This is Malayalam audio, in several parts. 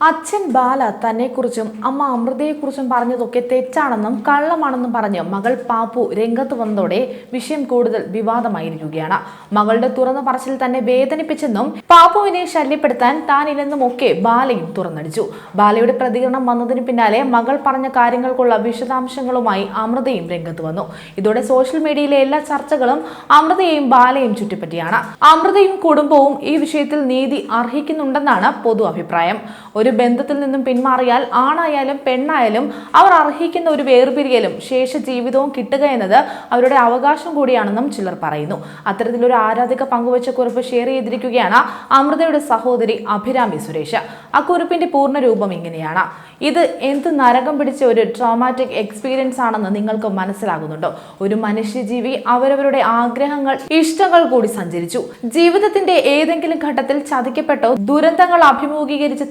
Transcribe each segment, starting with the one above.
അച്ഛൻ ബാല തന്നെക്കുറിച്ചും അമ്മ അമൃതയെക്കുറിച്ചും പറഞ്ഞതൊക്കെ തെറ്റാണെന്നും കള്ളമാണെന്നും പറഞ്ഞ് മകൾ പാപ്പു രംഗത്ത് വന്നതോടെ വിഷയം കൂടുതൽ വിവാദമായിരിക്കുകയാണ്. മകളുടെ തുറന്ന പറച്ചിൽ തന്നെ വേദനിപ്പിച്ചെന്നും പാപ്പുവിനെ ശല്യപ്പെടുത്താൻ താനില്ലെന്നും ഒക്കെ ബാലയും തുറന്നടിച്ചു. ബാലയുടെ പ്രതികരണം വന്നതിന് പിന്നാലെ മകൾ പറഞ്ഞ കാര്യങ്ങൾക്കുള്ള വിശദാംശങ്ങളുമായി അമൃതയും രംഗത്ത് വന്നു. ഇതോടെ സോഷ്യൽ മീഡിയയിലെ എല്ലാ ചർച്ചകളും അമൃതയെയും ബാലയും ചുറ്റിപ്പറ്റിയാണ്. അമൃതയും കുടുംബവും ഈ വിഷയത്തിൽ നീതി അർഹിക്കുന്നുണ്ടെന്നാണ് പൊതു അഭിപ്രായം. ഒരു ബന്ധത്തിൽ നിന്നും പിന്മാറിയാൽ ആണായാലും പെണ്ണായാലും അവർ അർഹിക്കുന്ന ഒരു വേർപിരിയലും ശേഷ ജീവിതവും കിട്ടുക എന്നത് അവരുടെ അവകാശം കൂടിയാണെന്നും ചിലർ പറയുന്നു. അത്തരത്തിലൊരു ആരാധിക പങ്കുവച്ച കുറിപ്പ് ഷെയർ ചെയ്തിരിക്കുകയാണ് അമൃതയുടെ സഹോദരി അഭിരാമി സുരേഷ്. ആ കുറിപ്പിന്റെ പൂർണ രൂപം ഇങ്ങനെയാണ്. ഇത് എന്ത് നരകം പിടിച്ച ഒരു ട്രോമാറ്റിക് എക്സ്പീരിയൻസ് ആണെന്ന് നിങ്ങൾക്ക് മനസ്സിലാകുന്നുണ്ടോ? ഒരു മനുഷ്യജീവി അവരവരുടെ ആഗ്രഹങ്ങൾ ഇഷ്ടങ്ങൾ കൂടി സഞ്ചരിച്ചു. ജീവിതത്തിന്റെ ഏതെങ്കിലും ഘട്ടത്തിൽ ചതിക്കപ്പെട്ടോ ദുരന്തങ്ങൾ അഭിമുഖീകരിച്ച്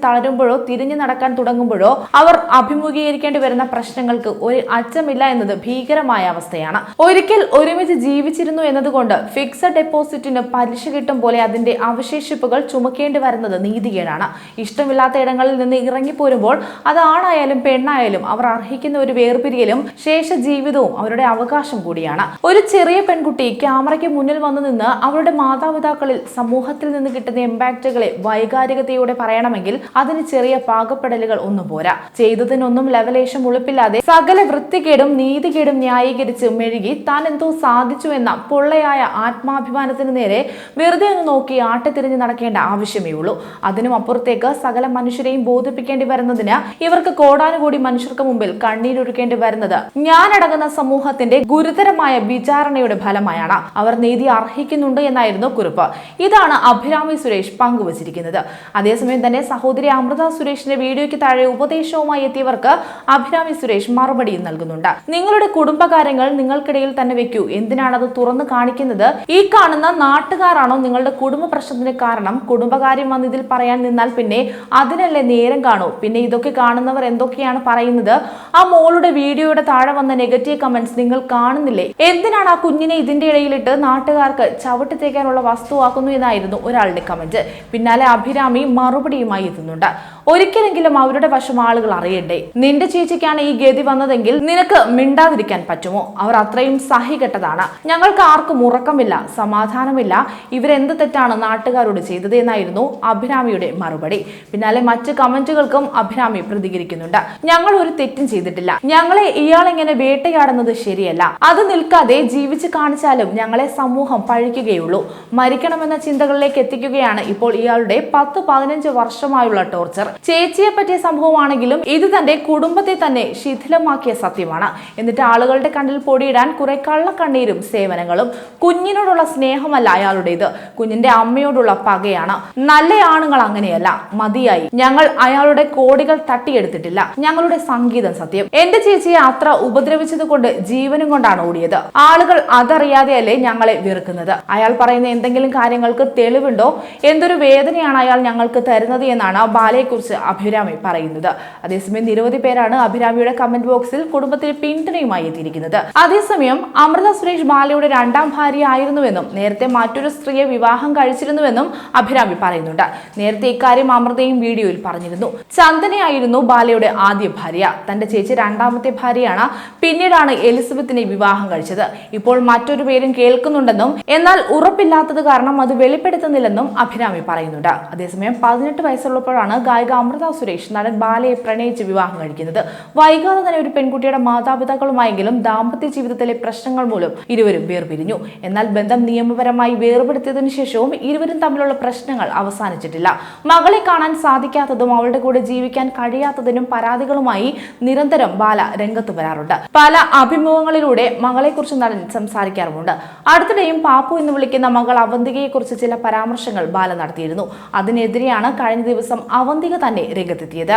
തളരുമ്പോഴോ തിരിഞ്ഞു നടക്കാൻ തുടങ്ങുമ്പോഴോ അവർ അഭിമുഖീകരിക്കേണ്ടി വരുന്ന പ്രശ്നങ്ങൾക്ക് ഒരു അച്ചമില്ല എന്നത് ഭീകരമായ അവസ്ഥയാണ്. ഒരിക്കൽ ഒരുമിച്ച് ജീവിച്ചിരുന്നു എന്നതുകൊണ്ട് ഫിക്സഡ് ഡെപ്പോസിറ്റിന് പലിശ കിട്ടും പോലെ അതിന്റെ അവശേഷിപ്പുകൾ ചുമക്കേണ്ടി വരുന്നത് നീതികേടാണ്. ഇഷ്ടമില്ലാത്ത ഇടങ്ങളിൽ നിന്ന് ഇറങ്ങിപ്പോരുമ്പോൾ അത് ആണായാലും പെണ്ണായാലും അവർ അർഹിക്കുന്ന ഒരു വേർപിരിയലും ശേഷ ജീവിതവും അവരുടെ അവകാശം കൂടിയാണ്. ഒരു ചെറിയ പെൺകുട്ടി ക്യാമറയ്ക്ക് മുന്നിൽ വന്നു നിന്ന് അവരുടെ മാതാപിതാക്കളിൽ സമൂഹത്തിൽ നിന്ന് കിട്ടുന്ന ഇമ്പാക്റ്റുകളെ വൈകാരികതയോടെ പറയണമെങ്കിൽ അതിന് ചെറിയ പാകപ്പെടലുകൾ ഒന്നും പോരാ. ചെയ്തതിനൊന്നും ലെവലേശം ഉളുപ്പില്ലാതെ സകല വൃത്തികേടും നീതികേടും ന്യായീകരിച്ച് മെഴുകി താൻ എന്തോ സാധിച്ചു എന്ന പൊള്ളയായ ആത്മാഭിമാനത്തിന് നേരെ വെറുതെ ഒന്ന് നോക്കി ആട്ടിത്തിരിഞ്ഞ് നടക്കേണ്ട ആവശ്യമേ ഉള്ളൂ. അതിനും അപ്പുറത്തേക്ക് സകല മനുഷ്യരെയും ബോധിപ്പിക്കേണ്ടി വരുന്നതിന് ഇവർക്ക് കോടാനുകൂടി മനുഷ്യർക്ക് മുമ്പിൽ കണ്ണീരൊഴുക്കേണ്ടി വരുന്നത് ഞാനടങ്ങുന്ന സമൂഹത്തിന്റെ ഗുരുതരമായ വിചാരണയുടെ ഫലമായാണ്. അവർ നീതി അർഹിക്കുന്നുണ്ട് എന്നായിരുന്നു കുറിപ്പ്. ഇതാണ് അഭിരാമി സുരേഷ് പങ്കുവച്ചിരിക്കുന്നത്. അതേസമയം തന്നെ സഹോദരി അമൃത സുരേഷിന്റെ വീഡിയോയ്ക്ക് താഴെ ഉപദേശവുമായി എത്തിയവർക്ക് അഭിരാമി സുരേഷ് മറുപടിയും നൽകുന്നുണ്ട്. നിങ്ങളുടെ കുടുംബകാര്യങ്ങൾ നിങ്ങൾക്കിടയിൽ തന്നെ വെക്കൂ. എന്തിനാണത് തുറന്നു കാണിക്കുന്നത്? ഈ കാണുന്ന നാട്ടുകാരാണോ നിങ്ങളുടെ കുടുംബ പ്രശ്നത്തിന് കാരണം? കുടുംബകാര്യം വന്ന് ഇതിൽ പറയാൻ നിന്നാൽ പിന്നെ അതിനല്ലേ നേരം കാണൂ? പിന്നെ ഇതൊക്കെ കാണുന്നവർ എന്തൊക്കെയാണ് പറയുന്നത്? ആ മോളുടെ വീഡിയോയുടെ താഴെ വന്ന നെഗറ്റീവ് കമന്റ്സ് നിങ്ങൾ കാണുന്നില്ലേ? എന്തിനാണ് ആ കുഞ്ഞിനെ ഇതിന്റെ ഇടയിലിട്ട് നാട്ടുകാർക്ക് ചവിട്ടി തേക്കാനുള്ള വസ്തുവാക്കുന്നു എന്നായിരുന്നു ഒരാളുടെ കമന്റ്. പിന്നാലെ അഭിരാമി മറുപടിയുമായി എത്തുന്നുണ്ട്. ഒരിക്കലെങ്കിലും അവരുടെ വശം ആളുകൾ അറിയണ്ടേ? നിന്റെ ചേച്ചിക്കാണ് ഈ ഗതി വന്നതെങ്കിൽ നിനക്ക് മിണ്ടാതിരിക്കാൻ പറ്റുമോ? അവർ അത്രയും സഹികെട്ടതാണ്. ഞങ്ങൾക്ക് ആർക്കും ഉറക്കമില്ല സമാധാനമില്ല. ഇവരെന്ത് തെറ്റാണ് നാട്ടുകാരോട് ചെയ്തത് എന്നായിരുന്നു അഭിരാമിയുടെ മറുപടി. പിന്നാലെ മറ്റ് കമന്റുകൾക്കും അഭിരാമി പ്രതികരിക്കുന്നുണ്ട്. ഞങ്ങൾ ഒരു തെറ്റും ചെയ്തിട്ടില്ല. ഞങ്ങളെ ഇയാളെങ്ങനെ വേട്ടയാടുന്നത് ശരിയല്ല. അത് നിൽക്കാതെ ജീവിച്ച് കാണിച്ചാലും ഞങ്ങളെ സമൂഹം പഴിക്കുകയുള്ളൂ. മരിക്കണമെന്ന ചിന്തകളിലേക്ക് എത്തിക്കുകയാണ് ഇപ്പോൾ ഇയാളുടെ പത്ത് പതിനഞ്ച് വർഷമായുള്ള ടോർച്ചർ. ചേച്ചിയെ പറ്റിയ സംഭവമാണെങ്കിലും ഇത് തന്റെ കുടുംബത്തെ തന്നെ ശിഥിലമാക്കിയ സത്യമാണ്. എന്നിട്ട് ആളുകളുടെ കണ്ണിൽ പൊടിയിടാൻ കുറെ കള്ളക്കണ്ണീരും സേവനങ്ങളും കുഞ്ഞിനോടുള്ള സ്നേഹമല്ല അയാളുടേത്. കുഞ്ഞിന്റെ അമ്മയോടുള്ള പകയാണ്. നല്ല ആണുങ്ങൾ അങ്ങനെയല്ല. മതിയായി. ഞങ്ങൾ അയാളുടെ കോടികൾ തട്ടിയെടുത്തിട്ടില്ല. ഞങ്ങളുടെ സംഗീതം സത്യം. എന്റെ ചേച്ചിയെ അത്ര ഉപദ്രവിച്ചത് കൊണ്ട് ജീവനും കൊണ്ടാണ് ഓടിയത്. ആളുകൾ അതറിയാതെയല്ലേ ഞങ്ങളെ വെറുക്കുന്നത്. അയാൾ പറയുന്ന എന്തെങ്കിലും കാര്യങ്ങൾക്ക് തെളിവുണ്ടോ? എന്തൊരു വേദനയാണ് അയാൾ ഞങ്ങൾക്ക് തരുന്നത് എന്നാണ് ബാലയെക്കുറിച്ച് അഭിരാമി പറയുന്നത്. അതേസമയം നിരവധി പേരാണ് അഭിരാമിയുടെ കമന്റ് ബോക്സിൽ കുടുംബത്തിന് പിന്തുണയുമായി എത്തിയിരിക്കുന്നത്. അതേസമയം അമൃത സുരേഷ് ബാലയുടെ രണ്ടാം ഭാര്യ ആയിരുന്നുവെന്നും നേരത്തെ മറ്റൊരു സ്ത്രീയെ വിവാഹം കഴിച്ചിരുന്നുവെന്നും അഭിരാമി പറയുന്നുണ്ട്. നേരത്തെ ഇക്കാര്യം അമൃതയും വീഡിയോയിൽ പറഞ്ഞിരുന്നു. ചന്ദനയായിരുന്നു ബാലയുടെ ആദ്യ ഭാര്യ. തന്റെ ചേച്ചി രണ്ടാമത്തെ ഭാര്യയാണ്. പിന്നീടാണ് എലിസബത്തിനെ വിവാഹം കഴിച്ചത്. ഇപ്പോൾ മറ്റൊരു പേരും കേൾക്കുന്നുണ്ടെന്നും എന്നാൽ ഉറപ്പില്ലാത്തത് കാരണം അത് വെളിപ്പെടുത്തുന്നില്ലെന്നും അഭിരാമി പറയുന്നുണ്ട്. അതേസമയം പതിനെട്ട് വയസ്സുള്ളപ്പോഴാണ് ഗായിക അമൃത സുരേഷ് നടൻ ബാലയെ പ്രണയിച്ച് വിവാഹം കഴിക്കുന്നത്. വൈകാതെ തന്നെ ഒരു പെൺകുട്ടിയുടെ മാതാപിതാക്കളുമായെങ്കിലും ദാമ്പത്യ ജീവിതത്തിലെ പ്രശ്നങ്ങൾ മൂലം ഇരുവരും വേർപിരിഞ്ഞു. എന്നാൽ ബന്ധം നിയമപരമായി വേർപെടുത്തിയതിനു ശേഷവും ഇരുവരും തമ്മിലുള്ള പ്രശ്നങ്ങൾ അവസാനിച്ചിട്ടില്ല. മകളെ കാണാൻ സാധിക്കാത്തതും അവളുടെ കൂടെ ജീവിക്കാൻ കഴിയാത്തതിനും പരാതികളുമായി നിരന്തരം ബാല രംഗത്ത് വരാറുണ്ട്. പല അഭിമുഖങ്ങളിലൂടെ മകളെക്കുറിച്ച് നടൻ സംസാരിക്കാറുമുണ്ട്. അടുത്തിടെയും പാപ്പു എന്ന് വിളിക്കുന്ന മകൾ അവന്തികയെക്കുറിച്ച് ചില പരാമർശങ്ങൾ ബാല നടത്തിയിരുന്നു. അതിനെതിരെയാണ് കഴിഞ്ഞ ദിവസം അവന്തിക തന്നെ രംഗത്തെത്തിയത്.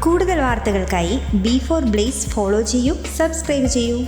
കൂടുതൽ വാർത്തകൾക്കായി ബി ഫോർ ബ്ലേസ് ഫോളോ ചെയ്യൂ സബ്സ്ക്രൈബ് ചെയ്യൂ.